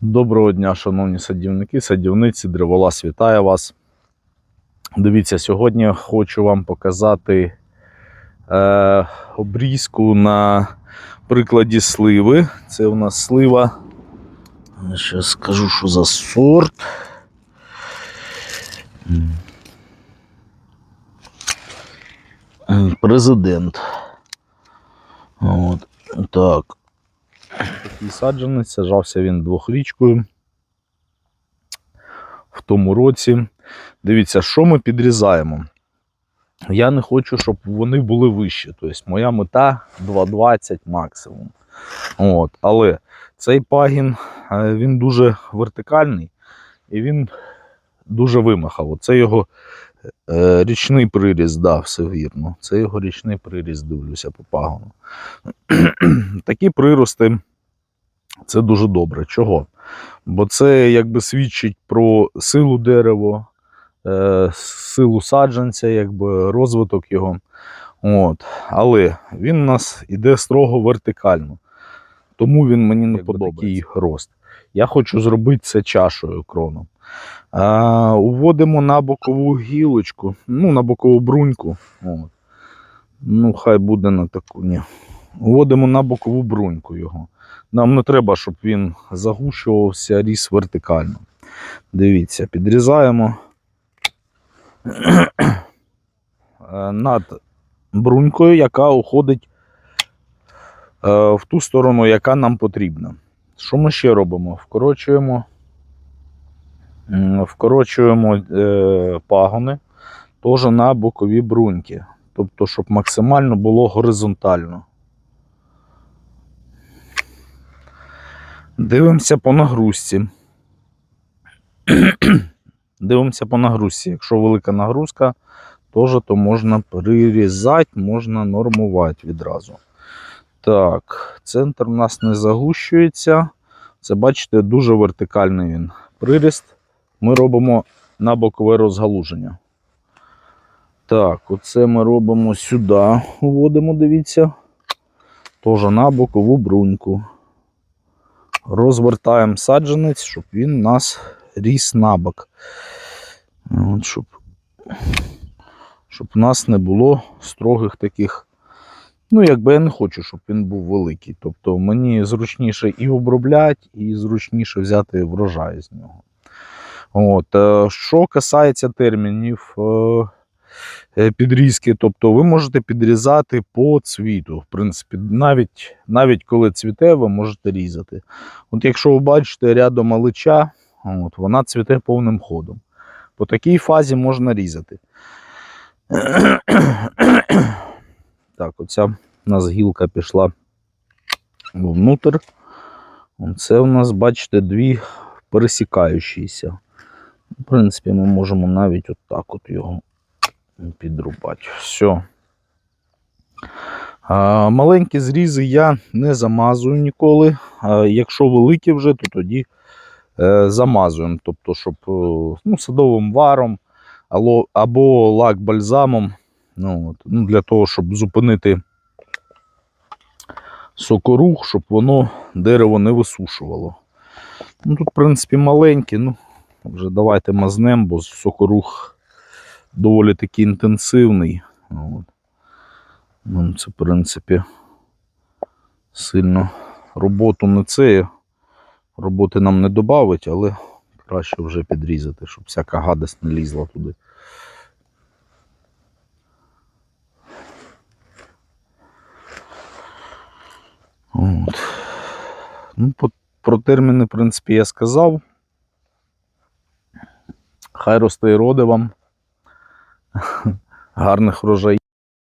Доброго дня, шановні садівники, садівниці, древолаз вітає вас. Дивіться, сьогодні хочу вам показати е, обрізку на прикладі сливи. Це у нас слива. Зараз скажу, що за сорт. Президент. От. Так. Такий саджанець, саджався він двохрічкою в тому році. Дивіться, що ми підрізаємо. Я не хочу, щоб вони були вищі. Тобто моя мета 2,20 максимум. От. Але цей пагін е, він дуже вертикальний і він дуже вимахав. Оце його річний приріз, да, все вірно. Це його річний приріз, дивлюся по пагону. Такі прирости це дуже добре. Чого? Бо це якби свідчить про силу дерева, е, силу саджанця, якби розвиток його. От. Але він у нас іде строго вертикально. Тому він мені не подобається. Такий рост. Я хочу зробити це чашою кроном. Уводимо на бокову гілочку, ну, на бокову бруньку. От. Ну, хай буде на таку. Ні. Уводимо на бокову бруньку його. Нам не треба, щоб він загущувався, ріс вертикально. Дивіться, підрізаємо е, над брунькою, яка уходить е, в ту сторону, яка нам потрібна. Що ми ще робимо? Вкорочуємо, вкорочуємо е, пагони теж на бокові бруньки. Тобто, щоб максимально було горизонтально. Дивимося по нагрузці. Дивимося по нагрузці. Якщо велика нагрузка, теж то можна прирізати, можна нормувати відразу. Так, центр у нас не загущується. Це, бачите, дуже вертикальний він приріст. Ми робимо на бокове розгалуження. Так, оце ми робимо сюди, вводимо, дивіться. Теж на бокову бруньку розвертаємо саджанець, щоб він у нас ріс на бок. От, щоб, щоб у нас не було строгих таких. Ну, якби я не хочу, щоб він був великий. Тобто мені зручніше і обробляти, і зручніше взяти врожай з нього. От, е, Що касається термінів е, е, підрізки, тобто ви можете підрізати по цвіту. В принципі, навіть, навіть коли цвіте, ви можете різати. От Якщо ви бачите рядом малича, от, вона цвіте повним ходом. По такій фазі можна різати. Так, оця у нас гілка пішла внутрь. Це у нас, бачите, дві пересікаючіся. В принципі, ми можемо навіть отак от його підрубати. Все. А, маленькі зрізи я не замазую ніколи. А, якщо великі вже, то тоді е, замазуємо. Тобто, щоб е, ну, садовим варом або, або лак бальзамом. Ну, от, ну, для того, щоб зупинити сокорух, щоб воно дерево не висушувало. Ну, Тут, в принципі, маленькі, ну, вже давайте мазнем, бо сокорух доволі таки інтенсивний. От. Ну, це, в принципі, сильно роботу не це. Роботи нам не додавить, але краще вже підрізати, щоб всяка гадость не лізла туди. От. Ну, про терміни, в принципі, я сказав. Хай росте і роде вам. Гарних врожаїв.